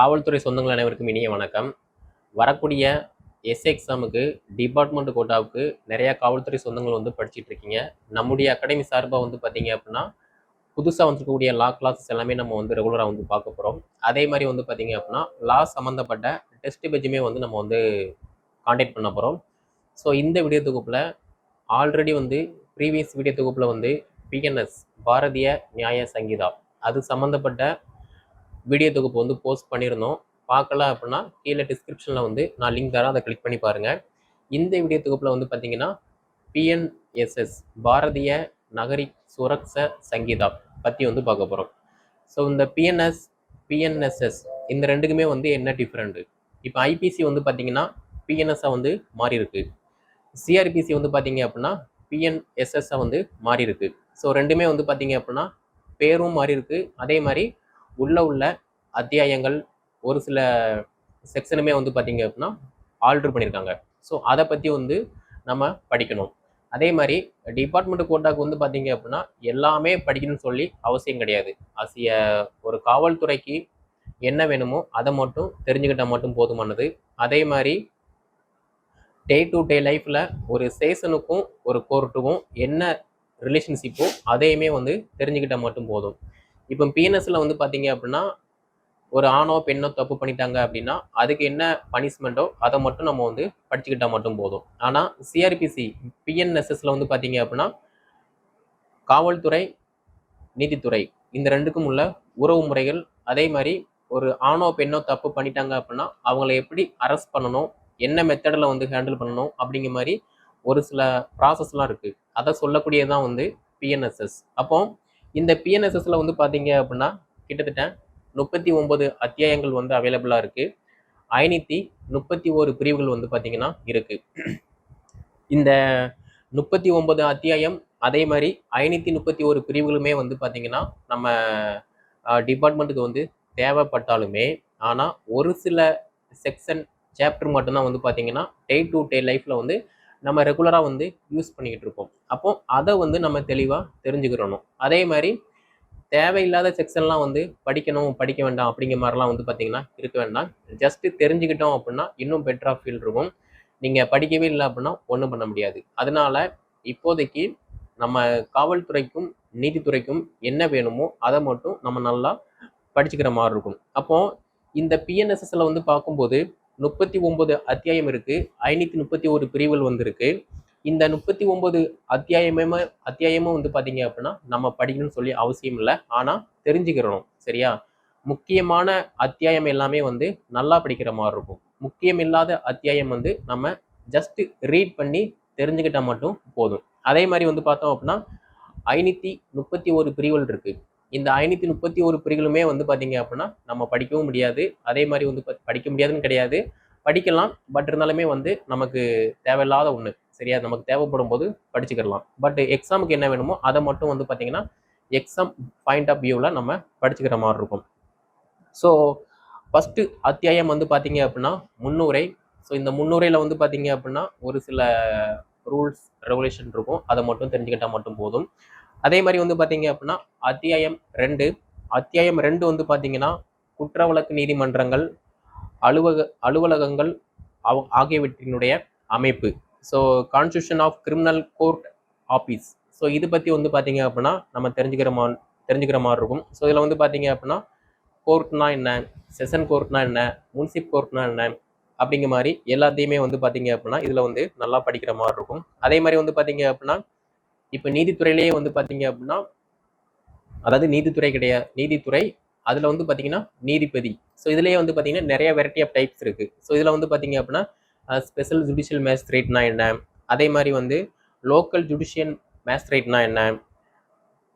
காவல்துறை சொந்தங்கள் அனைவருக்கும் இனிய வணக்கம். வரக்கூடிய எஸ் எக்ஸாமுக்கு டிபார்ட்மெண்ட் கோட்டாவுக்கு நிறையா காவல்துறை சொந்தங்கள் வந்து படிச்சுட்டு இருக்கீங்க. நம்முடைய அகாடமி சார்பாக வந்து பார்த்தீங்க அப்படின்னா புதுசாக வந்துருக்கக்கூடிய லா கிளாஸஸ் எல்லாமே நம்ம வந்து ரெகுலராக வந்து பார்க்க போகிறோம் அதே மாதிரி வந்து பார்த்தீங்க அப்படின்னா லா சம்மந்தப்பட்ட டெஸ்ட் பேஜுமே வந்து நம்ம வந்து காண்டாக்ட் பண்ண போகிறோம் ஸோ இந்த வீடியோ தொகுப்பில் ஆல்ரெடி வந்து ப்ரீவியஸ் வீடியோ தொகுப்பில் வந்து பிஎன்எஸ் பாரதிய நியாய சங்கீதா. அது சம்மந்தப்பட்ட வீடியோ தொகுப்பு வந்து போஸ்ட் பண்ணியிருந்தோம். பார்க்கல அப்படின்னா கீழே டிஸ்கிரிப்ஷனில் வந்து நான் லிங்க் தரேன். அதை கிளிக் பண்ணி பாருங்கள் இந்த வீடியோ தொகுப்பில் வந்து பார்த்தீங்கன்னா பிஎன்எஸ்எஸ் பாரதிய நகரி சுரக்ஷ சங்கீதா பற்றி வந்து பார்க்க போகிறோம் ஸோ இந்த பிஎன்எஸ் பிஎன்எஸ்எஸ் இந்த ரெண்டுக்குமே வந்து என்ன டிஃப்ரெண்ட்டு இப்போ ஐபிசி வந்து பார்த்தீங்கன்னா பிஎன்எஸ்ஸாக வந்து மாறி இருக்கு சிஆர்பிசி வந்து பார்த்தீங்க அப்படின்னா பிஎன்எஸ்எஸ்ஸாக வந்து மாறி இருக்கு ஸோ ரெண்டுமே வந்து பார்த்தீங்க அப்படின்னா பேரும் மாறி இருக்கு அதே மாதிரி உள்ள உள்ள அத்தியாயங்கள் ஒரு சில செக்ஷனுமே வந்து பார்த்தீங்க அப்படின்னா ஆல்ட்ரு பண்ணியிருக்காங்க ஸோ அதை பற்றி வந்து நம்ம படிக்கணும். அதே மாதிரி டிபார்ட்மெண்ட் கோட்டாக்கு வந்து பார்த்தீங்க அப்படின்னா எல்லாமே படிக்கணும்னு சொல்லி அவசியம் கிடையாது. அசிய ஒரு காவல்துறைக்கு என்ன வேணுமோ அதை மட்டும் தெரிஞ்சுக்கிட்டால் மட்டும் போதுமானது. அதே மாதிரி டே டு டே லைஃப்பில் ஒரு ஸ்டேஷனுக்கும் ஒரு கோர்ட்டுக்கும் என்ன ரிலேஷன்ஷிப்போ அதையுமே வந்து தெரிஞ்சுக்கிட்டால் மட்டும் போதும். இப்போ பிஎன்எஸ்ல வந்து பார்த்தீங்க அப்படின்னா ஒரு ஆணோ பெண்ணோ தப்பு பண்ணிட்டாங்க அப்படின்னா அதுக்கு என்ன பனிஷ்மெண்ட்டோ அதை மட்டும் நம்ம வந்து படிச்சுக்கிட்டா மட்டும் போதும். ஆனால் சிஆர்பிசி பிஎன்எஸ்எஸ்ல வந்து பார்த்தீங்க அப்படின்னா காவல்துறை நீதித்துறை இந்த ரெண்டுக்கும் உள்ள உறவு முறைகள் அதே மாதிரி ஒரு ஆணோ பெண்ணோ தப்பு பண்ணிட்டாங்க அப்படின்னா அவங்கள எப்படி அரெஸ்ட் பண்ணணும் என்ன மெத்தடில் வந்து ஹேண்டில் பண்ணணும் அப்படிங்கிற மாதிரி ஒரு சில ப்ராசஸ்லாம் இருக்குது அதை சொல்லக்கூடியதான் வந்து பிஎன்எஸ்எஸ் அப்போது இந்த பிஎன்எஸ்எஸ்ல வந்து பார்த்தீங்க அப்படின்னா கிட்டத்தட்ட முப்பத்தி ஒன்பது அத்தியாயங்கள் வந்து அவைலபிளாக இருக்குது ஐநூற்றி முப்பத்தி ஓரு பிரிவுகள் வந்து பார்த்தீங்கன்னா இருக்குது இந்த முப்பத்தி ஒன்பது அத்தியாயம் அதே மாதிரி ஐநூற்றி முப்பத்தி ஒரு பிரிவுகளுமே வந்து பார்த்திங்கன்னா நம்ம டிபார்ட்மெண்ட்டுக்கு வந்து தேவைப்பட்டாலுமே ஆனால் ஒரு சில செக்ஷன் சாப்டர் மட்டும்தான் வந்து பார்த்தீங்கன்னா டே டு டே லைஃப்பில் வந்து நம்ம ரெகுலராக வந்து யூஸ் பண்ணிக்கிட்டு இருக்கோம் அப்போ அதை வந்து நம்ம தெளிவாக தெரிஞ்சுக்கிறணும். அதே மாதிரி தேவையில்லாத செக்ஷன்லாம் வந்து படிக்கணும் படிக்க வேண்டாம் அப்படிங்கிற மாதிரிலாம் வந்து பார்த்தீங்கன்னா இருக்க வேண்டாம். ஜஸ்ட்டு தெரிஞ்சுக்கிட்டோம் அப்படின்னா இன்னும் பெட்டராக ஃபீல் இருக்கும். நீங்கள் படிக்கவே இல்லை அப்படின்னா ஒன்றும் பண்ண முடியாது. அதனால இப்போதைக்கு நம்ம காவல்துறைக்கும் நீதித்துறைக்கும் என்ன வேணுமோ அதை மட்டும் நம்ம நல்லா படிச்சுக்கிற மாதிரி இருக்கும். அப்போது இந்த பிஎன்எஸ்எஸ்ல வந்து பார்க்கும்போது முப்பத்தி ஒன்பது அத்தியாயம் இருக்கு. ஐநூற்றி முப்பத்தி ஒரு பிரிவுகள் வந்திருக்கு. இந்த முப்பத்தி ஒன்பது அத்தியாயமே அத்தியாயமும் வந்து பார்த்தீங்க அப்படின்னா நம்ம படிக்கணும்னு சொல்லி அவசியம் இல்லை. ஆனால் தெரிஞ்சுக்கிறணும். சரியா? முக்கியமான அத்தியாயம் எல்லாமே வந்து நல்லா படிக்கிற மாதிரி இருக்கும். முக்கியம் இல்லாத அத்தியாயம் வந்து நம்ம ஜஸ்ட் ரீட் பண்ணி தெரிஞ்சுக்கிட்டால் மட்டும் போதும். அதே மாதிரி வந்து பார்த்தோம் அப்படின்னா ஐநூற்றி முப்பத்தி ஒரு பிரிவுகள் இருக்குது இந்த ஐநூற்றி முப்பத்தி ஒரு பிரிவுகளுமே வந்து பார்த்திங்க அப்படின்னா நம்ம படிக்கவும் முடியாது. அதே மாதிரி வந்து படிக்க முடியாதுன்னு கிடையாது. படிக்கலாம் பட் இருந்தாலுமே வந்து நமக்கு தேவையில்லாத ஒன்று சரியா? நமக்கு தேவைப்படும் போது படிச்சுக்கிடலாம் பட் எக்ஸாமுக்கு என்ன வேணுமோ அதை மட்டும் வந்து பார்த்திங்கன்னா எக்ஸாம் பாயிண்ட் ஆஃப் வியூவில் நம்ம படிச்சுக்கிற மாதிரி இருக்கும். ஸோ ஃபஸ்ட்டு அத்தியாயம் வந்து பார்த்தீங்க அப்படின்னா முன்னுரை. ஸோ இந்த முன்னுரையில் வந்து பார்த்தீங்க அப்படின்னா ஒரு சில ரூல்ஸ் ரெகுலேஷன் இருக்கும். அதை மட்டும் தெரிஞ்சுக்கிட்டால் மட்டும் போதும். அதே மாதிரி வந்து பார்த்தீங்க அப்படின்னா அத்தியாயம் ரெண்டு. அத்தியாயம் ரெண்டு வந்து பார்த்தீங்கன்னா குற்ற வழக்கு நீதிமன்றங்கள் அலுவலக அலுவலகங்கள் ஆகியவற்றினுடைய அமைப்பு. So constitution of criminal court office so இது பற்றி வந்து பார்த்தீங்க அப்படின்னா நம்ம தெரிஞ்சுக்கிற மா தெரிஞ்சுக்கிற மாதிரி இருக்கும். ஸோ இதில் வந்து பார்த்தீங்க அப்படின்னா கோர்ட்னா என்ன? செஷன் கோர்ட்னா என்ன? முன்சிப் கோர்ட்னா என்ன? அப்படிங்கிற மாதிரி எல்லாத்தையுமே வந்து பார்த்தீங்க அப்படின்னா இதில் வந்து நல்லா படிக்கிற மாதிரி இருக்கும். அதே மாதிரி வந்து பார்த்தீங்க அப்படின்னா இப்போ நீதித்துறையிலேயே வந்து பார்த்தீங்க அப்படின்னா அதாவது நீதித்துறை கிடையாது நீதித்துறை அதில் வந்து பார்த்தீங்கன்னா நீதிபதி. ஸோ இதுலேயே வந்து பார்த்தீங்கன்னா நிறைய வெரைட்டி ஆஃப் டைப்ஸ் இருக்குது ஸோ இதில் வந்து பார்த்தீங்க அப்படின்னா ஸ்பெஷல் ஜுடிஷியல் மேஜிஸ்ட்ரேட்னா என்ன? அதே மாதிரி வந்து லோக்கல் ஜுடிஷியல் மேஜிஸ்ட்ரேட்னா என்ன?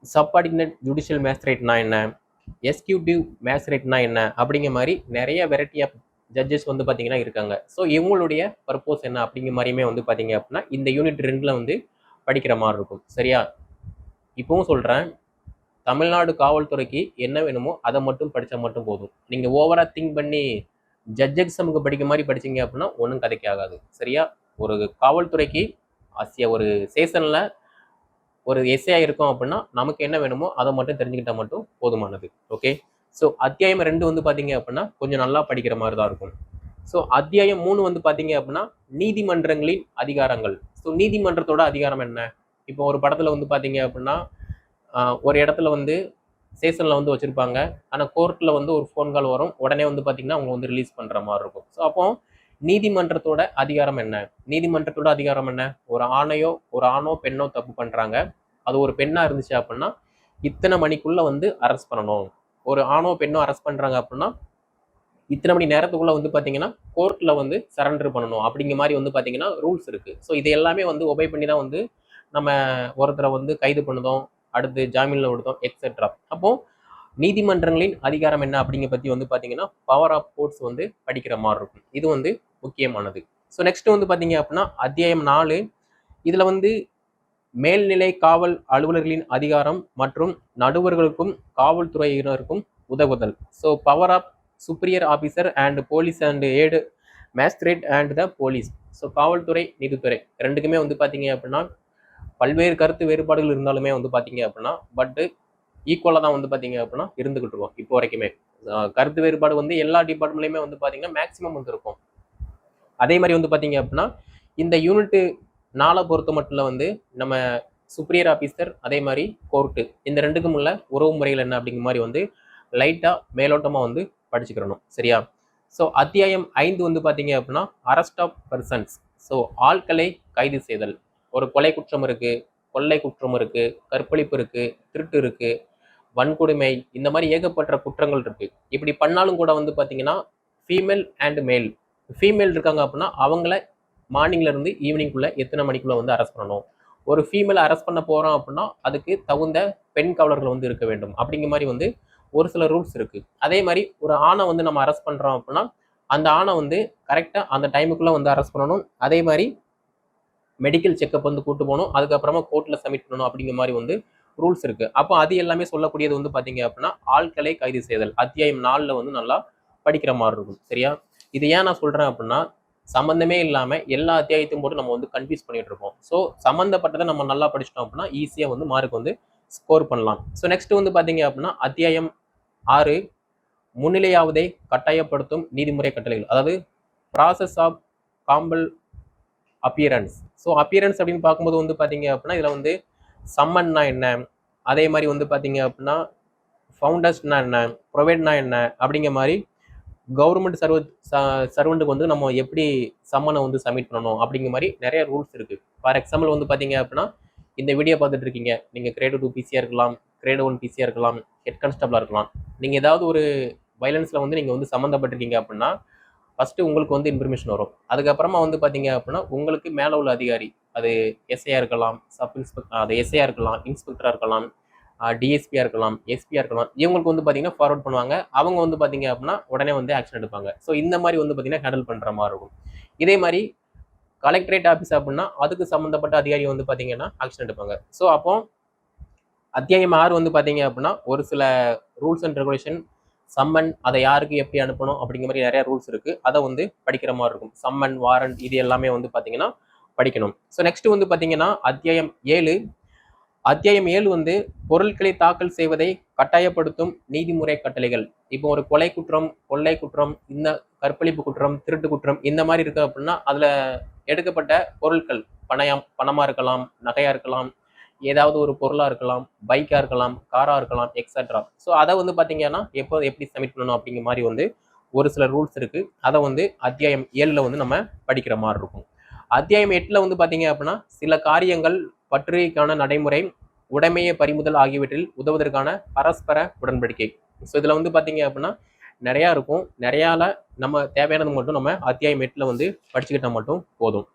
சப்பார்டினேட் ஜுடிஷியல் மேஜிஸ்ட்ரேட்னா என்ன? எக்ஸிக்யூட்டிவ் மேஜிஸ்ட்ரேட்னா என்ன? அப்படிங்கிற மாதிரி நிறைய வெரைட்டி ஆஃப் ஜட்ஜஸ் வந்து பார்த்தீங்கன்னா இருக்காங்க. ஸோ இவங்களுடைய பர்பஸ் என்ன அப்படிங்கிற மாதிரியுமே வந்து பார்த்தீங்க அப்படின்னா இந்த யூனிட் ரெண்டில் வந்து படிக்கிற மாதிரி இருக்கும். சரியா? இப்பவும் சொல்கிறேன் தமிழ்நாடு காவல்துறைக்கு என்ன வேணுமோ அதை மட்டும் படித்தா மட்டும் போதும். நீங்கள் ஓவராக திங்க் பண்ணி ஜட்ஜ் எக்ஸாமுக்கு படிக்க மாதிரி படிச்சீங்க அப்படின்னா ஒன்றும் கதைக்கு ஆகாது. சரியா? ஒரு காவல்துறைக்கு ஆசிய ஒரு சேஷனில் ஒரு எஸ்ஏ இருக்கும் அப்படின்னா நமக்கு என்ன வேணுமோ அதை மட்டும் தெரிஞ்சுக்கிட்டால் மட்டும் போதுமானது. ஓகே ஸோ அத்தியாயம் ரெண்டு வந்து பார்த்தீங்க அப்படின்னா கொஞ்சம் நல்லா படிக்கிற மாதிரி தான் இருக்கும். ஸோ அத்தியாயம் மூணு வந்து பார்த்தீங்க அப்படின்னா நீதிமன்றங்களின் அதிகாரங்கள். ஸோ நீதிமன்றத்தோட அதிகாரம் என்ன? இப்போ ஒரு படத்தில் வந்து பார்த்தீங்க அப்படின்னா ஒரு இடத்துல வந்து ஸ்டேஷனில் வந்து வச்சுருப்பாங்க. ஆனால் கோர்ட்டில் வந்து ஒரு ஃபோன் கால் வரும். உடனே வந்து பார்த்தீங்கன்னா அவங்க வந்து ரிலீஸ் பண்ணுற மாதிரி இருக்கும். ஸோ அப்போ நீதிமன்றத்தோட அதிகாரம் என்ன? நீதிமன்றத்தோட அதிகாரம் என்ன? ஒரு ஆணையோ ஒரு ஆணோ பெண்ணோ தப்பு பண்ணுறாங்க அது ஒரு பெண்ணாக இருந்துச்சு அப்படின்னா இத்தனை மணிக்குள்ளே வந்து அரெஸ்ட் பண்ணணும். ஒரு ஆணோ பெண்ணோ அரெஸ்ட் பண்ணுறாங்க அப்படின்னா இத்தனை மணி நேரத்துக்குள்ள வந்து பார்த்தீங்கன்னா கோர்ட்டில் வந்து சரண்டர் பண்ணணும் அப்படிங்கிற மாதிரி வந்து பார்த்தீங்கன்னா ரூல்ஸ் இருக்குது ஸோ இது எல்லாமே வந்து ஒபே பண்ணி தான் வந்து நம்ம ஒருத்தரை வந்து கைது பண்ணுதோம் அடுத்து ஜாமீனில் விடுதோம் எக்ஸெட்ரா அப்போ நீதிமன்றங்களின் அதிகாரம் என்ன அப்படிங்கிற பற்றி வந்து பார்த்தீங்கன்னா பவர் ஆஃப் கோர்ட்ஸ் வந்து படிக்கிற மாதிரி இருக்கும். இது வந்து முக்கியமானது. ஸோ நெக்ஸ்ட் வந்து பார்த்தீங்க அப்படின்னா அத்தியாயம் நாலு. இதில் வந்து மேல்நிலை காவல் அலுவலர்களின் அதிகாரம் மற்றும் நடுவர்களுக்கும் காவல்துறையினருக்கும் உதவுதல். So power of superior officer and police and ஏடு magistrate and the police so காவல்துறை நீதித்துறை ரெண்டுக்குமே வந்து பார்த்தீங்க அப்படின்னா பல்வேறு கருத்து வேறுபாடுகள் இருந்தாலுமே வந்து பார்த்தீங்க அப்படின்னா பட்டு ஈக்குவலாக தான் வந்து பார்த்தீங்க அப்படின்னா இருந்துகிட்டு இருக்கோம் இப்போ வரைக்குமே. கருத்து வேறுபாடு வந்து எல்லா டிபார்ட்மெண்ட்லையுமே வந்து பார்த்தீங்கன்னா மேக்ஸிமம் வந்து இருக்கும் அதே மாதிரி வந்து பார்த்தீங்க அப்படின்னா இந்த யூனிட்டு நாளை பொறுத்த மட்டும் வந்து நம்ம சுப்ரியர் ஆஃபீஸர் அதே மாதிரி கோர்ட்டு இந்த ரெண்டுக்கும் உள்ள உறவு முறைகள் என்ன அப்படிங்கிற மாதிரி வந்து லைட்டாக மேலோட்டமாக வந்து படிச்சுக்கிறணும் சரியா? ஸோ அத்தியாயம் ஐந்து வந்து பார்த்தீங்க அப்படின்னா அரெஸ்ட் ஆஃப் பர்சன்ஸ் ஸோ ஆட்களை கைது செய்தல். ஒரு கொலை குற்றம் இருக்குது கொள்ளை குற்றம் இருக்குது கற்பழிப்பு இருக்குது திருட்டு இருக்குது வன்கொடுமை இந்த மாதிரி ஏகப்பட்ட குற்றங்கள் இருக்குது இப்படி பண்ணாலும் கூட வந்து பார்த்தீங்கன்னா ஃபீமேல் அண்ட் மேல் ஃபீமேல் இருக்காங்க அப்படின்னா அவங்கள மார்னிங்லேருந்து ஈவினிங்குள்ளே எத்தனை மணிக்குள்ளே வந்து அரெஸ்ட் பண்ணணும்? ஒரு ஃபீமேல் அரெஸ்ட் பண்ண போகிறோம் அப்படின்னா அதுக்கு தகுந்த பெண் காவலர்கள் வந்து இருக்க வேண்டும். அப்படிங்கிற மாதிரி வந்து ஒரு சில ரூல்ஸ் இருக்குது அதே மாதிரி ஒரு ஆணை வந்து நம்ம அரெஸ்ட் பண்ணுறோம் அப்படின்னா அந்த ஆணை வந்து கரெக்டாக அந்த டைமுக்குள்ளே வந்து அரெஸ்ட் பண்ணணும். அதே மாதிரி மெடிக்கல் செக்கப் வந்து கூட்டு போகணும். அதுக்கப்புறமா கோர்ட்டில் சப்மிட் பண்ணணும் அப்படிங்கிற மாதிரி வந்து ரூல்ஸ் இருக்குது அப்போ அது எல்லாமே சொல்லக்கூடியது வந்து பார்த்தீங்க அப்படின்னா ஆட்களை கைது செய்தல். அத்தியாயம் நாளில் வந்து நல்லா படிக்கிற மாதிரி இருக்கும். சரியா? இது ஏன் நான் சொல்கிறேன் அப்படின்னா சம்மந்தமே இல்லாமல் எல்லா அத்தியாயத்தையும் போட்டு நம்ம வந்து கன்ஃபியூஸ் பண்ணிட்டு இருக்கோம் ஸோ சம்மந்தப்பட்டதை நம்ம நல்லா படிச்சிட்டோம் அப்படின்னா ஈஸியாக வந்து மார்க் வந்து ஸ்கோர் பண்ணலாம். ஸோ நெக்ஸ்ட் வந்து பார்த்தீங்க அப்படின்னா அத்தியாயம் ஆறு முன்னிலையாவதை கட்டாயப்படுத்தும் நீதிமுறை கட்டளைகள். அதாவது process of compel appearance so appearance அப்படின்னு பார்க்கும்போது வந்து பார்த்தீங்க அப்படின்னா இதில் வந்து சம்மன்னா என்ன? அதே மாதிரி வந்து பார்த்தீங்க அப்படின்னா ஃபவுண்டர்ஸ்னா என்ன? ப்ரொவைட்னா என்ன? அப்படிங்கிற மாதிரி கவர்மெண்ட் சர்வ சர்வெண்ட்டுக்கு வந்து நம்ம எப்படி சம்மனை வந்து சப்மிட் பண்ணணும்? அப்படிங்கிற மாதிரி நிறைய ரூல்ஸ் இருக்குது ஃபார் எக்ஸாம்பிள் வந்து பார்த்தீங்க அப்படின்னா இந்த வீடியோ பார்த்துட்டு இருக்கீங்க. நீங்கள் கிரேட் டூ பிசியாக இருக்கலாம். கிரேட் ஒன் பிசியாக இருக்கலாம் ஹெட் கான்ஸ்டபிளாக இருக்கலாம். நீங்கள் ஏதாவது ஒரு வைலன்ஸில் வந்து நீங்கள் வந்து சம்மந்தப்பட்டிருக்கீங்க அப்படின்னா ஃபஸ்ட்டு உங்களுக்கு வந்து இன்ஃபர்மேஷன் வரும். அதுக்கப்புறமா வந்து பார்த்தீங்க அப்படின்னா உங்களுக்கு மேலே உள்ள அதிகாரி அது எஸ்ஐயாக இருக்கலாம் சப் இன்ஸ்பெக்ட் அது எஸ்ஐயாக இருக்கலாம் இன்ஸ்பெக்டராக இருக்கலாம் டிஎஸ்பியாக இருக்கலாம் எஸ்பியாக இருக்கலாம் இவங்களுக்கு வந்து பார்த்தீங்கன்னா ஃபார்வர்ட் பண்ணுவாங்க. அவங்க வந்து பார்த்தீங்க அப்படின்னா உடனே வந்து ஆக்ஷன் எடுப்பாங்க. ஸோ இந்த மாதிரி வந்து பார்த்தீங்கன்னா ஹேண்டில் பண்ணுற மாதிரி இருக்கும். இதே மாதிரி கலெக்டரேட் ஆஃபீஸ் அப்படின்னா அதுக்கு சம்மந்தப்பட்ட அதிகாரி வந்து பார்த்தீங்கன்னா ஆக்ஷன் எடுப்பாங்க. ஸோ அப்போ அத்தியாயம் ஆறு வந்து பார்த்தீங்க அப்படின்னா ஒரு சில ரூல்ஸ் அண்ட் ரெகுலேஷன் சம்மன் அதை யாருக்கு எப்படி அனுப்பணும் அப்படிங்கிற மாதிரி நிறைய ரூல்ஸ் இருக்கு. அதை வந்து படிக்கிற மாதிரி இருக்கும். சம்மன் வாரண்ட் இது எல்லாமே வந்து பார்த்தீங்கன்னா படிக்கணும். ஸோ நெக்ஸ்ட் வந்து பார்த்தீங்கன்னா அத்தியாயம் ஏழு. அத்தியாயம் ஏழு வந்து பொருட்களை தாக்கல் செய்வதை கட்டாயப்படுத்தும் நீதிமுறை கட்டளைகள். இப்போ ஒரு கொலை குற்றம் கொள்ளை குற்றம் இந்த கற்பழிப்பு குற்றம் திருட்டு குற்றம் இந்த மாதிரி இருக்கு அப்படின்னா அதுல எடுக்கப்பட்ட பொருட்கள் பணயம் பணமா இருக்கலாம் நகையா இருக்கலாம் ஏதாவது ஒரு பொருளாக இருக்கலாம் பைக்காக இருக்கலாம் காராக இருக்கலாம் எக்ஸட்ரா ஸோ அதை வந்து பார்த்தீங்கன்னா எப்போ எப்படி சப்மிட் பண்ணணும் அப்படிங்கிற மாதிரி வந்து ஒரு சில ரூல்ஸ் இருக்குது அதை வந்து அத்தியாயம் ஏழில் வந்து நம்ம படிக்கிற மாதிரி இருக்கும். அத்தியாயம் எட்டில் வந்து பார்த்தீங்க அப்படின்னா சில காரியங்கள் பற்றுகைக்கான நடைமுறை உடைமையை பறிமுதல் ஆகியவற்றில் உதவுவதற்கான பரஸ்பர உடன்படிக்கை. ஸோ இதில் வந்து பார்த்தீங்க அப்படின்னா நிறையா இருக்கும். நிறையால நம்ம தேவையானது மட்டும் நம்ம அத்தியாயம் எட்டில் வந்து படிச்சுக்கிட்டால் மட்டும் போதும்.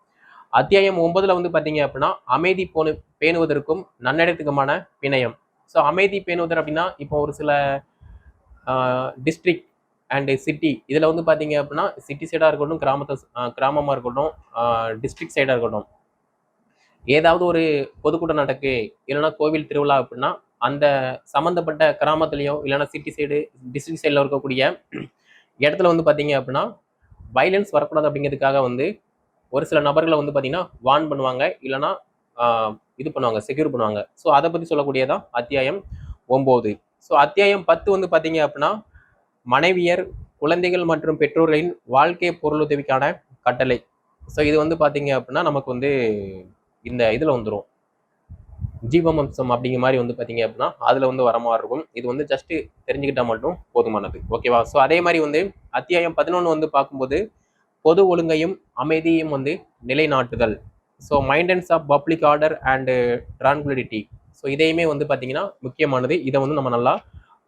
அத்தியாயம் ஒன்பதுல வந்து பார்த்தீங்க அப்படின்னா அமைதி போனு பேணுவதற்கும் நன்னடத்துக்குமான பிணையம். ஸோ அமைதி பேணுவதர் அப்படின்னா இப்போ ஒரு சில டிஸ்ட்ரிக்ட் அண்டு சிட்டி இதில் வந்து பார்த்தீங்க அப்படின்னா சிட்டி சைடாக இருக்கட்டும் கிராமத்தை கிராமமாக இருக்கட்டும் டிஸ்ட்ரிக்ட் சைடாக இருக்கட்டும். ஏதாவது ஒரு பொதுக்கூட்டம் நடக்கு இல்லைன்னா கோவில் திருவிழா அப்படின்னா அந்த சம்மந்தப்பட்ட கிராமத்துலேயோ இல்லைன்னா சிட்டி சைடு டிஸ்ட்ரிக்ட் சைடில் இருக்கக்கூடிய இடத்துல வந்து பார்த்தீங்க அப்படின்னா வைலன்ஸ் வரக்கூடாது அப்படிங்கிறதுக்காக வந்து ஒரு சில நபர்களை வந்து பார்த்தீங்கன்னா வான் பண்ணுவாங்க இல்லைன்னா இது பண்ணுவாங்க செக்யூர் பண்ணுவாங்க. ஸோ அதை பற்றி சொல்லக்கூடியதான் அத்தியாயம் ஒம்பது. ஸோ அத்தியாயம் பத்து வந்து பார்த்தீங்க அப்படின்னா மனைவியர் குழந்தைகள் மற்றும் பெற்றோர்களின் வாழ்க்கை பொருளுதவிக்கான கட்டளை. ஸோ இது வந்து பார்த்தீங்க அப்படின்னா நமக்கு வந்து இந்த இதில் வந்துடும் ஜீவமம்சம் அப்படிங்கிற மாதிரி வந்து பார்த்தீங்க அப்படின்னா அதில் வந்து வர மாதிரி இருக்கும். இது வந்து ஜஸ்ட்டு தெரிஞ்சுக்கிட்டால் மட்டும் போதுமானது. ஓகேவா ஸோ அதே மாதிரி வந்து அத்தியாயம் பதினொன்று வந்து பார்க்கும்போது பொது ஒழுங்கையும் அமைதியையும் வந்து நிலைநாட்டுதல். So maintenance of public order and tranquility so இதையுமே வந்து பார்த்தீங்கன்னா முக்கியமானது. இதை வந்து நம்ம நல்லா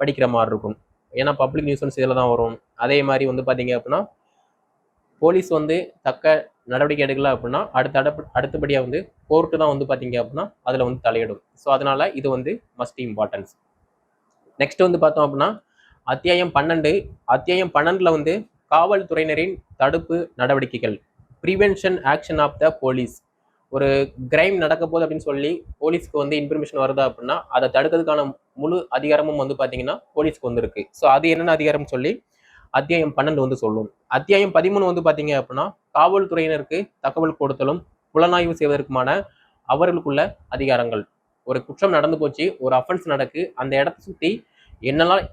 படிக்கிற மாதிரி இருக்கும். ஏன்னா பப்ளிக் நியூசன்ஸ் இதில் தான் வரும். அதே மாதிரி வந்து பார்த்தீங்க அப்படின்னா போலீஸ் வந்து தக்க நடவடிக்கை எடுக்கல அப்படின்னா அடுத்த அடுப்பு அடுத்தபடியாக வந்து கோர்ட்டு தான் வந்து பார்த்தீங்க அப்படின்னா அதில் வந்து தலையிடும். ஸோ அதனால் இது வந்து மஸ்ட் இம்பார்ட்டன்ஸ் நெக்ஸ்ட் வந்து பார்த்தோம் அப்படின்னா அத்தியாயம் பன்னெண்டு. அத்தியாயம் பன்னெண்டில் வந்து காவல்துறையினரின் தடுப்பு நடவடிக்கைகள் prevention action of the police ஒரு கிரைம் நடக்க போகுது அப்படின்னு சொல்லி போலீஸ்க்கு வந்து இன்ஃபர்மேஷன் வருதா அப்படின்னா அதை தடுக்கிறதுக்கான முழு அதிகாரமும் வந்து பார்த்தீங்கன்னா போலீஸ்க்கு வந்திருக்கு. ஸோ அது என்னென்ன அதிகாரம் சொல்லி அத்தியாயம் பன்னெண்டு வந்து சொல்லும். அத்தியாயம் பதிமூணு வந்து பார்த்தீங்க அப்படின்னா காவல்துறையினருக்கு தகவல் கொடுத்தலும் புலனாய்வு செய்வதற்குமான அவர்களுக்குள்ள அதிகாரங்கள். ஒரு குற்றம் நடந்து போச்சு ஒரு அஃபென்ஸ் நடக்கு அந்த இடத்த சுற்றி என்னெல்லாம்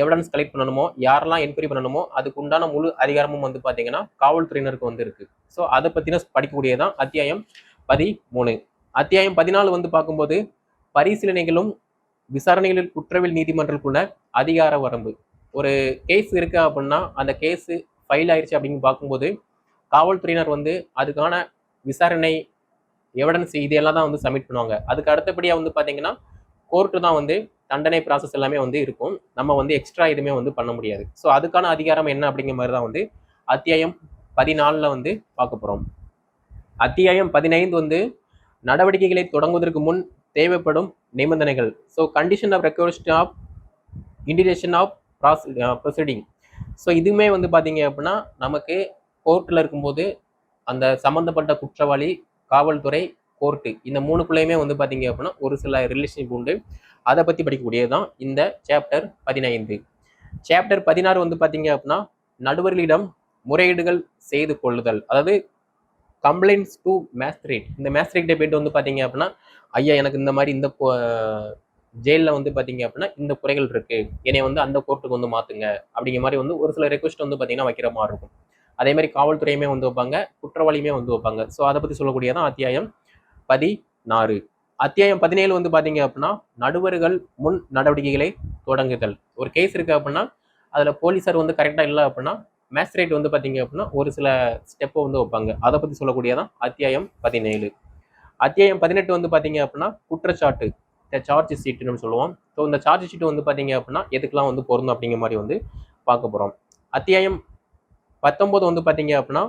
எவிடன்ஸ் கலெக்ட் பண்ணணுமோ யாரெல்லாம் என்கொயரி பண்ணணுமோ அதுக்கு உண்டான முழு அதிகாரமும் வந்து பார்த்தீங்கன்னா காவல்துறையினருக்கு வந்து இருக்கு ஸோ அதை பற்றின படிக்கக்கூடியதான் அத்தியாயம் பதிமூணு. அத்தியாயம் பதினாலு வந்து பார்க்கும்போது பரிசீலனைகளும் விசாரணைகளில் குற்றவியல் நீதிமன்றத்துக்குள்ள அதிகார வரம்பு. ஒரு கேஸ் இருக்கு அப்படின்னா அந்த கேஸு ஃபைல் ஆயிடுச்சு அப்படின்னு பார்க்கும்போது காவல்துறையினர் வந்து அதுக்கான விசாரணை எவிடன்ஸ் இதையெல்லாம் தான் வந்து சப்மிட் பண்ணுவாங்க. அதுக்கு அடுத்தபடியாக வந்து பார்த்தீங்கன்னா கோர்ட்டு தான் வந்து தண்டனை ப்ராசஸ் எல்லாமே வந்து இருக்கும். நம்ம வந்து எக்ஸ்ட்ரா எதுவுமே வந்து பண்ண முடியாது. ஸோ அதுக்கான அதிகாரம் என்ன அப்படிங்கிற மாதிரி தான் வந்து அத்தியாயம் பதினாலில் வந்து பார்க்க போகிறோம் அத்தியாயம் பதினைந்து வந்து நடவடிக்கைகளை தொடங்குவதற்கு முன் தேவைப்படும் நிபந்தனைகள். So condition of request of indication of ப்ராஸ் proceeding so இதுவுமே வந்து பார்த்தீங்க அப்படின்னா நமக்கு கோர்ட்டில் இருக்கும்போது அந்த சம்மந்தப்பட்ட குற்றவாளி காவல்துறை கோர்ட்டு இந்த மூணுக்குள்ளேயுமே வந்து பார்த்தீங்க அப்படின்னா ஒரு சில ரிலேஷன்ஷிப் உண்டு. அதை பற்றி படிக்கக்கூடியது தான் இந்த சாப்டர் பதினைந்து. சாப்டர் பதினாறு வந்து பார்த்தீங்க அப்படின்னா நடுவர்களிடம் முறையீடுகள் செய்து கொள்ளுதல். அதாவது கம்ப்ளைண்ட்ஸ் டு மேஸ்திரேட் இந்த மேஸ்திரேட்டை போயிட்டு வந்து பார்த்தீங்க அப்படின்னா ஐயா எனக்கு இந்த மாதிரி இந்த ஜெயிலில் வந்து பார்த்தீங்க அப்படின்னா இந்த குறைகள் இருக்குது என்னை வந்து அந்த கோர்ட்டுக்கு வந்து மாற்றுங்க அப்படிங்கிற மாதிரி வந்து ஒரு சில ரெக்வஸ்ட் வந்து பார்த்தீங்கன்னா வைக்கிற மாதிரி இருக்கும். அதே மாதிரி காவல்துறையுமே வந்து வைப்பாங்க குற்றவாளியுமே வந்து வைப்பாங்க. ஸோ அதை பற்றி சொல்லக்கூடியதான் அத்தியாயம் பதினாறு. அத்தியாயம் பதினேழு வந்து பார்த்தீங்க அப்படின்னா நடுவர்கள் முன் நடவடிக்கைகளை தொடங்குதல். ஒரு கேஸ் இருக்கு அப்படின்னா அதில் போலீஸார் வந்து கரெக்டாக இல்லை அப்படின்னா மேஸ்திரேட் வந்து பார்த்தீங்க அப்படின்னா ஒரு சில ஸ்டெப்பை வந்து வைப்பாங்க. அதை பற்றி சொல்லக்கூடியதான் அத்தியாயம் பதினேழு. அத்தியாயம் பதினெட்டு வந்து பார்த்தீங்க அப்படின்னா குற்றச்சாட்டு. சார்ஜ் ஷீட்டுன்னு சொல்லுவோம். ஸோ இந்த சார்ஜ் ஷீட் வந்து பார்த்தீங்க அப்படின்னா எதுக்கெல்லாம் வந்து பொருந்தும் அப்படிங்கிற மாதிரி வந்து பார்க்க போகிறோம் அத்தியாயம் பத்தொம்போது வந்து பார்த்தீங்க அப்படின்னா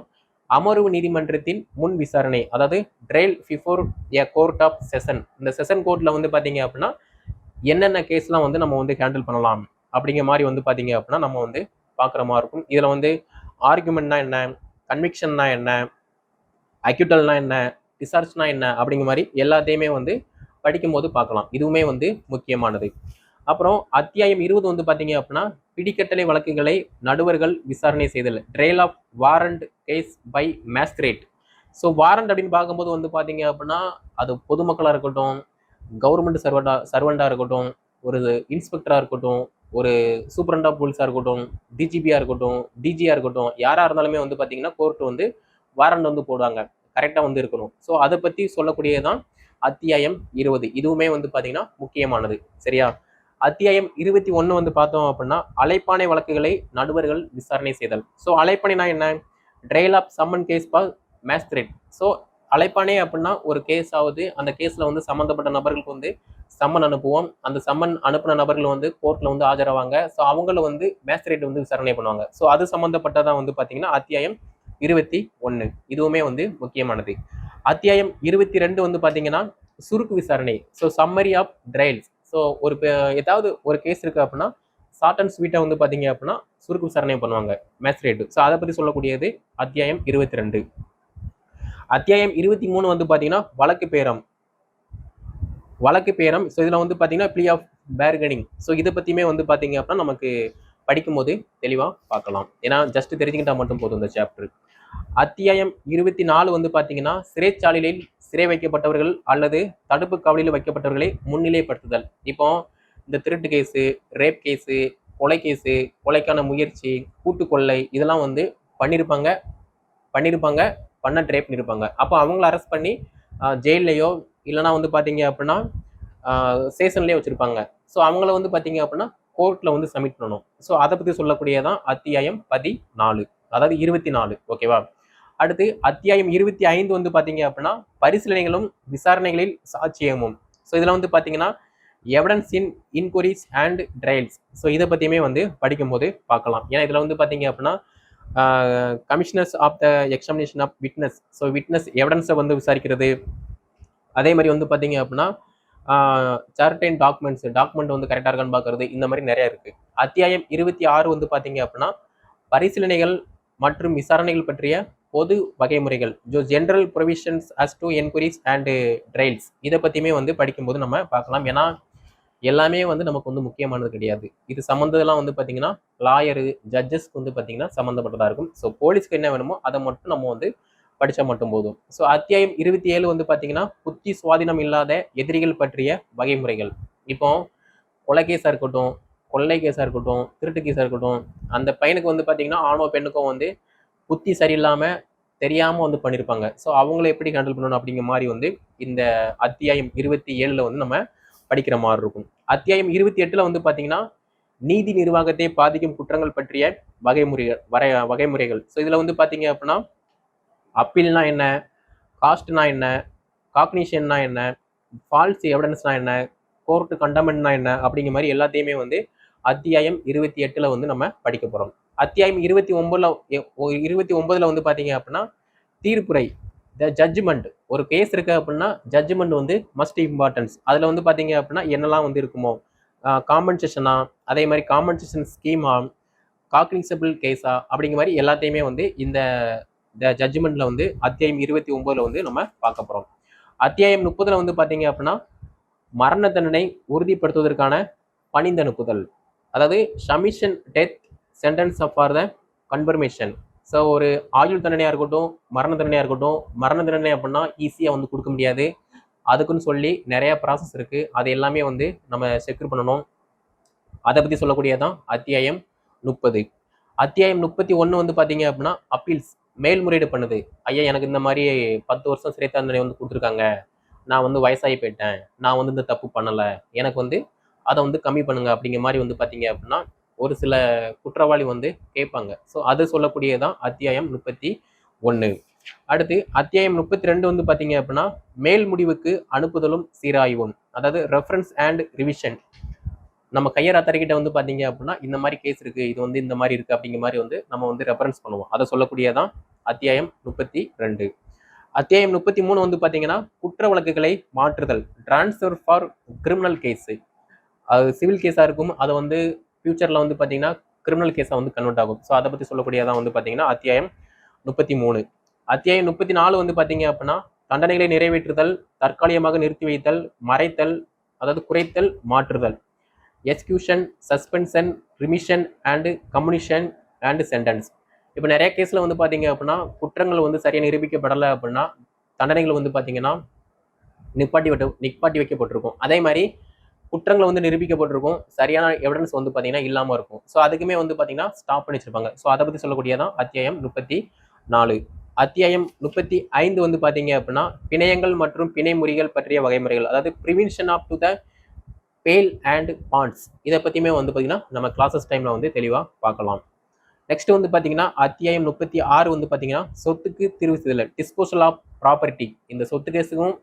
அமர்வு நீதிமன்றத்தின் முன் விசாரணை அதாவது trial before a court of session இந்த செஷன் கோர்ட்டில் வந்து பார்த்தீங்க அப்படின்னா என்னென்ன கேஸ்லாம் வந்து நம்ம வந்து ஹேண்டில் பண்ணலாம் அப்படிங்கிற மாதிரி வந்து பார்த்தீங்க அப்படின்னா நம்ம வந்து பார்க்குற மாதிரி இருக்கும். இதில் வந்து ஆர்குமெண்ட்னா என்ன கன்விக்ஷன்னா என்ன அக்யூட்டல்னா என்ன டிசார்ஜ்னா என்ன அப்படிங்கிற மாதிரி எல்லாத்தையுமே வந்து படிக்கும்போது பார்க்கலாம் இதுவுமே வந்து முக்கியமானது. அப்புறம் அத்தியாயம் இருபது வந்து பார்த்தீங்க அப்படின்னா பிடிக்கட்டளை வழக்குகளை நடுவர்கள் விசாரணை செய்தல். Trial of warrant case by magistrate so warrant அப்படின்னு பார்க்கும்போது வந்து பார்த்தீங்க அப்படின்னா அது பொதுமக்களாக இருக்கட்டும் கவர்மெண்ட் சர்வண்டா சர்வெண்டாக இருக்கட்டும் ஒரு இன்ஸ்பெக்டராக இருக்கட்டும் ஒரு சூப்பரண்ட் ஆஃப் போலீஸாக இருக்கட்டும் டிஜிபியாக இருக்கட்டும் டிஜியாக இருக்கட்டும் யாராக இருந்தாலுமே வந்து பார்த்தீங்கன்னா கோர்ட் வந்து வாரண்ட் வந்து போடுவாங்க. கரெக்டாக வந்து இருக்கணும். ஸோ அதை பற்றி சொல்லக்கூடியதான் அத்தியாயம் இருபது. இதுவுமே வந்து பார்த்தீங்கன்னா முக்கியமானது. சரியா? அத்தியாயம் இருபத்தி ஒன்று வந்து பார்த்தோம் அப்படின்னா அலைப்பானை வழக்குகளை நடுவர்கள் விசாரணை செய்தல். ஸோ அலைப்பானைனா என்ன? Trial of summon case by magistrate so அலைப்பானே அப்படின்னா ஒரு கேஸ் ஆகுது அந்த கேஸில் வந்து சம்மந்தப்பட்ட நபர்களுக்கு வந்து சம்மன் அனுப்புவோம். அந்த சம்மன் அனுப்பின நபர்கள் வந்து கோர்ட்டில் வந்து ஆஜராவாங்க. ஸோ அவங்கள வந்து மேஸ்திரேட் வந்து விசாரணை பண்ணுவாங்க. ஸோ அது சம்மந்தப்பட்டதான் வந்து பார்த்தீங்கன்னா அத்தியாயம் இருபத்தி ஒன்று இதுவுமே வந்து முக்கியமானது. அத்தியாயம் இருபத்தி ரெண்டு வந்து பார்த்தீங்கன்னா சுருக்கு விசாரணை. So summary of trials so ஒரு ஏதாவது ஒரு கேஸ் இருக்குது அப்படின்னா ஷார்ட் அண்ட் ஸ்வீட்டாக வந்து பார்த்தீங்க அப்படின்னா சுருக்கு விசாரணை பண்ணுவாங்க மேஸ்ரேட்டு ஸோ அதை பற்றி சொல்லக்கூடியது அத்தியாயம் இருபத்தி ரெண்டு அத்தியாயம் இருபத்தி மூணு வந்து பார்த்தீங்கன்னா வழக்கு பேரம். வழக்கு பேரம். ஸோ இதில் வந்து பார்த்தீங்கன்னா ப்ளீ ஆஃப் பேர்கனிங் ஸோ இதை பற்றியுமே வந்து பார்த்தீங்க அப்படின்னா நமக்கு படிக்கும்போது தெளிவாக பார்க்கலாம். ஏன்னா ஜஸ்ட் தெரிஞ்சுக்கிட்டால் மட்டும் போதும் இந்த சாப்டர் அத்தியாயம் இருபத்தி நாலு வந்து பார்த்தீங்கன்னா சிறைச்சாலையில் சிறை வைக்கப்பட்டவர்கள் அல்லது தடுப்பு காவலில் வைக்கப்பட்டவர்களை முன்னிலைப்படுத்துதல். இப்போ இந்த திருட்டு கேஸு ரேப் கேஸு கொலை கேஸு கொலைக்கான முயற்சி கூட்டு கொள்ளை இதெல்லாம் வந்து பண்ணியிருப்பாங்க பண்ணியிருப்பாங்க பண்ண ட்ரை பண்ணியிருப்பாங்க அப்போ அவங்கள அரெஸ்ட் பண்ணி ஜெயிலையோ இல்லைனா வந்து பார்த்தீங்க அப்படின்னா ஸ்டேஷன்லேயே வச்சுருப்பாங்க. ஸோ அவங்கள வந்து பார்த்தீங்க அப்படின்னா கோர்ட்டில் வந்து சப்மிட் பண்ணணும். ஸோ அதை பற்றி சொல்லக்கூடியதான் அத்தியாயம் பதினாலு. அதாவது இருபத்தி நாலு. ஓகேவா? அடுத்து அத்தியாயம் இருபத்தி ஐந்து வந்து பார்த்தீங்க அப்படின்னா பரிசீலனைகளும் விசாரணைகளில் சாட்சியமும். ஸோ இதில் வந்து பார்த்தீங்கன்னா evidence in inquiries and trials so இதை பற்றியுமே வந்து படிக்கும்போது பார்க்கலாம். ஏன்னா இதில் வந்து பார்த்தீங்க அப்படின்னா commissioners of the examination of witness so witness எவிடன்ஸை வந்து விசாரிக்கிறது. அதே மாதிரி வந்து பார்த்தீங்க அப்படின்னா சர்டைன் டாக்குமெண்ட்ஸ் டாக்குமெண்ட் வந்து கரெக்டாக இருக்கான்னு பார்க்குறது இந்த மாதிரி நிறைய இருக்குது அத்தியாயம் இருபத்தி ஆறு வந்து பார்த்தீங்க அப்படின்னா பரிசீலனைகள் மற்றும் விசாரணைகள் பற்றிய பொது வகைமுறைகள். So general provisions as to enquiries and trials இதை பற்றியுமே வந்து படிக்கும்போது நம்ம பார்க்கலாம். ஏன்னா எல்லாமே வந்து நமக்கு வந்து முக்கியமானது கிடையாது. இது சம்மந்ததெல்லாம் வந்து பார்த்தீங்கன்னா லாயரு ஜட்ஜஸ்க்கு வந்து பார்த்தீங்கன்னா சம்மந்தப்பட்டதாக இருக்கும். ஸோ போலீஸ்க்கு என்ன வேணுமோ அதை மட்டும் நம்ம வந்து படித்தா மட்டும் போதும். ஸோ அத்தியாயம் இருபத்தி ஏழு வந்து பார்த்தீங்கன்னா புத்தி சுவாதீனம் இல்லாத எதிரிகள் பற்றிய வகைமுறைகள். இப்போ கொலை கேஸாக இருக்கட்டும் கொள்ளை கேஸாக இருக்கட்டும் திருட்டு கேஸாக இருக்கட்டும் அந்த பையனுக்கு வந்து பார்த்தீங்கன்னா ஆணோ பெண்ணுக்கும் வந்து புத்தி சரியில்லாமல் தெரியாமல் வந்து பண்ணியிருப்பாங்க ஸோ அவங்கள எப்படி ஹேண்டில் பண்ணணும் அப்படிங்கிற மாதிரி வந்து இந்த அத்தியாயம் இருபத்தி ஏழில் வந்து நம்ம படிக்கிற மாதிரி இருக்கும். அத்தியாயம் இருபத்தி எட்டில் வந்து பார்த்தீங்கன்னா நீதி நிர்வாகத்தை பாதிக்கும் குற்றங்கள் பற்றிய வகைமுறைகள் வரை வகைமுறைகள். ஸோ இதில் வந்து பார்த்தீங்க அப்படின்னா அப்பீல்னா என்ன காஸ்ட்னா என்ன காக்னிஷன்னா என்ன ஃபால்ஸ் எவிடன்ஸ்னா என்ன கோர்ட்டு கண்டமெண்ட்னா என்ன அப்படிங்கிற மாதிரி எல்லாத்தையுமே வந்து அத்தியாயம் இருபத்தி எட்டில் வந்து நம்ம படிக்க போகிறோம் அத்தியாயம் இருபத்தி ஒன்பதுல இருபத்தி ஒன்பதுல வந்து பார்த்தீங்க அப்படின்னா தீர்ப்புரை த ஜட்ஜ்மெண்ட் ஒரு கேஸ் இருக்கு அப்படின்னா ஜட்ஜ்மெண்ட் வந்து மஸ்ட் இம்பார்ட்டன்ஸ் அதில் வந்து பார்த்தீங்க அப்படின்னா என்னெல்லாம் வந்து இருக்குமோ? காம்பன்சேஷனா அதே மாதிரி காம்பன்சேஷன் ஸ்கீமா காக்னிசபிள் கேஸா அப்படிங்கிற மாதிரி எல்லாத்தையுமே வந்து இந்த த ஜட்ஜ்மெண்ட்ல வந்து அத்தியாயம் இருபத்தி ஒன்பதுல வந்து நம்ம பார்க்க போகிறோம் அத்தியாயம் முப்பதுல வந்து பார்த்தீங்க அப்படின்னா மரண தண்டனை உறுதிப்படுத்துவதற்கான பணிந்தனுப்புதல். அதாவது submission death sentence for the confirmation so ஒரு ஆயுள் தண்டனையாக இருக்கட்டும் மரண தண்டனையாக இருக்கட்டும் மரண தண்டனை அப்படின்னா ஈஸியாக வந்து கொடுக்க முடியாது. அதுக்குன்னு சொல்லி நிறையா ப்ராசஸ் இருக்குது அது எல்லாமே வந்து நம்ம செக்யூர் பண்ணணும். அதை பற்றி சொல்லக்கூடியதான் அத்தியாயம் முப்பது. அத்தியாயம் முப்பத்தி ஒன்று வந்து பார்த்தீங்க அப்படின்னா அப்பீல்ஸ் மேல்முறையீடு பண்ணுது. ஐயா எனக்கு இந்த மாதிரி பத்து வருஷம் சிறை தண்டனை வந்து கொடுத்துருக்காங்க. நான் வந்து வயசாகி போயிட்டேன். நான் வந்து இந்த தப்பு பண்ணலை. எனக்கு வந்து அதை வந்து கம்மி பண்ணுங்க அப்படிங்கிற மாதிரி வந்து பார்த்தீங்க அப்படின்னா ஒரு சில குற்றவாளி வந்து கேட்பாங்க. ஸோ அது சொல்லக்கூடியதான் அத்தியாயம் முப்பத்தி ஒன்று அடுத்து அத்தியாயம் முப்பத்தி ரெண்டு வந்து பார்த்தீங்க அப்படின்னா மேல் முடிவுக்கு அனுப்புதலும் சீராய்வும். அதாவது ரெஃபரன்ஸ் அண்ட் ரிவிஷன் நம்ம கையர் அத்தரைக்கிட்ட வந்து பார்த்தீங்க அப்படின்னா இந்த மாதிரி கேஸ் இருக்கு இது வந்து இந்த மாதிரி இருக்கு அப்படிங்கிற மாதிரி வந்து நம்ம வந்து ரெஃபரன்ஸ் பண்ணுவோம். அதை சொல்லக்கூடியதான் அத்தியாயம் முப்பத்தி ரெண்டு. அத்தியாயம் முப்பத்தி மூணு வந்து பார்த்தீங்கன்னா குற்ற வழக்குகளை மாற்றுதல். டிரான்ஸ்ஃபர் ஃபார் கிரிமினல் கேஸு அது சிவில் கேஸாக இருக்கும். அதை வந்து ஃபியூச்சரில் வந்து பார்த்தீங்கன்னா கிரிமினல் கேஸாக வந்து கன்வெர்ட் ஆகும். ஸோ அதை பற்றி சொல்லக்கூடியதான் வந்து பார்த்தீங்கன்னா அத்தியாயம் முப்பத்தி மூணு. அத்தியாயம் முப்பத்தி நாலு வந்து பார்த்தீங்க அப்படின்னா தண்டனைகளை நிறைவேற்றுதல் தற்காலிகமாக நிறுத்தி வைத்தல் மறைத்தல் அதாவது குறைத்தல் மாற்றுதல். Execution suspension remission and commutation and sentence இப்போ நிறைய கேஸில் வந்து பார்த்தீங்க அப்படின்னா குற்றங்கள் வந்து சரியாக நிரூபிக்கப்படலை அப்படின்னா தண்டனைகள் வந்து பார்த்தீங்கன்னா நிப்பாட்டி விட்டு நிப்பாட்டி வைக்கப்பட்டிருக்கும். அதே மாதிரி குற்றங்கள் வந்து நிரூபிக்கப்பட்டிருக்கும். சரியான எவிடன்ஸ் வந்து பார்த்தீங்கன்னா இல்லாமல் இருக்கும். ஸோ அதுக்குமே வந்து பார்த்தீங்கன்னா ஸ்டாப் பண்ணி வச்சிருப்பாங்க. ஸோ அதை பற்றி சொல்லக்கூடியதான் அத்தியாயம் முப்பத்தி நாலு. அத்தியாயம் முப்பத்தி ஐந்து வந்து பார்த்தீங்க அப்படின்னா பிணையங்கள் மற்றும் பிணைமுறிகள் பற்றிய வகைமுறைகள். அதாவது prevention of to the bail and bonds இதை பற்றியுமே வந்து பார்த்தீங்கன்னா நம்ம கிளாஸஸ் டைமில் வந்து தெளிவாக பார்க்கலாம். நெக்ஸ்ட் வந்து பார்த்தீங்கன்னா அத்தியாயம் முப்பத்தி ஆறு வந்து பார்த்தீங்கன்னா சொத்துக்கு தீர்வு செய்தல் டிஸ்போசல் ஆஃப் ப்ராப்பர்ட்டி இந்த சொத்து கேஸுக்கும்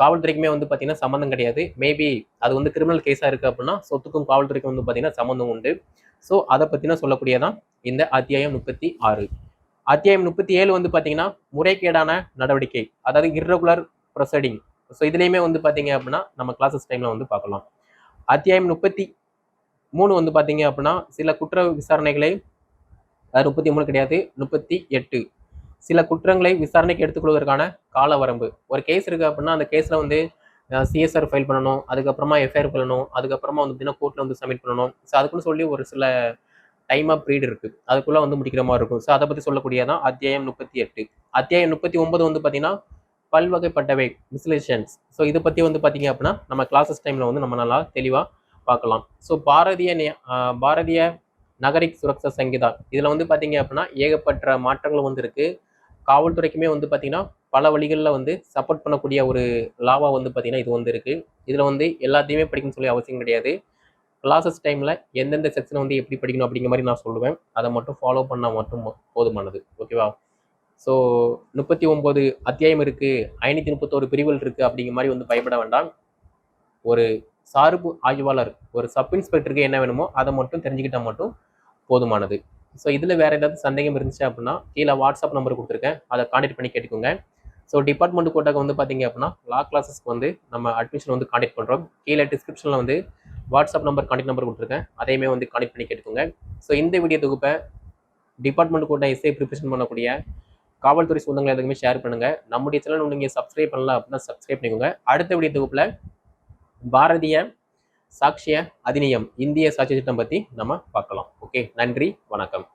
காவல்துறைக்குமே வந்து பார்த்தீங்கன்னா சம்மந்தம் கிடையாது. மேபி அது வந்து கிரிமினல் கேஸாக இருக்குது அப்படின்னா சொத்துக்கும் காவல்துறைக்கும் வந்து பார்த்தீங்கன்னா சம்மந்தம் உண்டு. ஸோ அதை பற்றின சொல்லக்கூடியதான் இந்த அத்தியாயம் முப்பத்தி ஆறு. அத்தியாயம் முப்பத்தி ஏழு வந்து பார்த்தீங்கன்னா முறைகேடான நடவடிக்கை அதாவது இர்ரெகுலர் ப்ரொசடிங் ஸோ இதுலேயுமே வந்து பார்த்தீங்க அப்படின்னா நம்ம கிளாஸஸ் டைமில் வந்து பார்க்கலாம். அத்தியாயம் முப்பத்தி மூணு வந்து பார்த்தீங்க அப்படின்னா சில குற்ற விசாரணைகளை முப்பத்தி மூணு கிடையாது முப்பத்தி எட்டு. சில குற்றங்களை விசாரணைக்கு எடுத்துக்கொள்வதற்கான கால வரம்பு ஒரு கேஸ் இருக்குது அப்படின்னா அந்த கேஸில் வந்து சிஎஸ்ஆர் ஃபைல் பண்ணணும் அதுக்கப்புறமா எஃப்ஐஆர் பண்ணணும் அதுக்கப்புறமா வந்து பார்த்தீங்கன்னா கோர்ட்டில் வந்து சப்மிட் பண்ணணும். ஸோ அதுக்குன்னு சொல்லி ஒரு சில டைம் ஆஃப் பீரியட் இருக்குது அதுக்குள்ளே வந்து முடிக்கிற மாதிரி இருக்கும். ஸோ அதை பற்றி சொல்லக்கூடியதான் அத்தியாயம் முப்பத்தி எட்டு. அத்தியாயம் முப்பத்தி ஒன்பது வந்து பார்த்தீங்கன்னா பல்வகைப்பட்டவை மிஸ்லேஷன்ஸ் ஸோ இதை பற்றி வந்து பார்த்தீங்க அப்படின்னா நம்ம கிளாஸஸ் டைமில் வந்து நம்ம நல்லா தெளிவாக பார்க்கலாம். ஸோ பாரதிய நே- பாரதிய நகரிக் சுரக்ஷா சங்கீதா. இதில் வந்து பார்த்தீங்க அப்படின்னா ஏகப்பட்ட மாற்றங்களும் வந்து இருக்குது காவல்துறைக்குமே வந்து பார்த்தீங்கன்னா பல வழிகளில் வந்து சப்போர்ட் பண்ணக்கூடிய ஒரு லாவா வந்து பார்த்திங்கன்னா இது வந்து இருக்குது இதில் வந்து எல்லாத்தையுமே படிக்கணும்னு சொல்லி அவசியம் கிடையாது. கிளாஸஸ் டைமில் எந்தெந்த செக்ஷனை வந்து எப்படி படிக்கணும் அப்படிங்கிற மாதிரி நான் சொல்லுவேன். அதை மட்டும் ஃபாலோ பண்ணால் மட்டும் போதுமானது. ஓகேவா ஸோ முப்பத்தி ஒம்பது அத்தியாயம் இருக்குது ஐநூற்றி முப்பத்தோரு பிரிவுகள் இருக்குது அப்படிங்கிற மாதிரி வந்து பயப்பட வேண்டாம். ஒரு சார்பு ஆய்வாளர் ஒரு சப் இன்ஸ்பெக்டருக்கு என்ன வேணுமோ அதை மட்டும் தெரிஞ்சுக்கிட்டால் மட்டும் போதுமானது. ஸோ இதில் வேறு ஏதாவது சந்தேகம் இருந்துச்சு அப்படின்னா கீழே வாட்ஸ்அப் நம்பர் கொடுத்துருக்கேன். அதை காண்டாக்ட் பண்ணி கேட்டுக்கோங்க. ஸோ டிபார்ட்மெண்ட் கோட்டாக்கு வந்து பார்த்தீங்க அப்படின்னா லா கிளாஸஸ்க்கு வந்து நம்ம அட்மிஷன் வந்து காண்டாக்ட் பண்ணுறோம் கீழே டிஸ்கிரிப்ஷனில் வந்து வாட்ஸ்அப் நம்பர் காண்டாக்ட் நம்பர் கொடுத்துருக்கேன். அதையுமே வந்து காண்டாக்ட் பண்ணி கேட்டுக்கோங்க. ஸோ இந்த வீடியோ தொகுப்பை டிபார்ட்மெண்ட் கோட்டா எஸ்ஐ ப்ரிப்பரேஷன் பண்ணக்கூடிய காவல்துறை சொந்தங்கள் எதுக்குமே ஷேர் பண்ணுங்க. நம்முடைய சேனல் நீங்கள் சப்ஸ்கிரைப் பண்ணலாம் அப்படின்னா சப்ஸ்கிரைப் பண்ணிக்கோங்க. அடுத்த வீடியோ தொகுப்பில் பாரதிய சாட்சிய அதிநியம் இந்திய சாட்சிய திட்டம் பற்றி நம்ம பார்க்கலாம். ஓகே நன்றி வணக்கம்.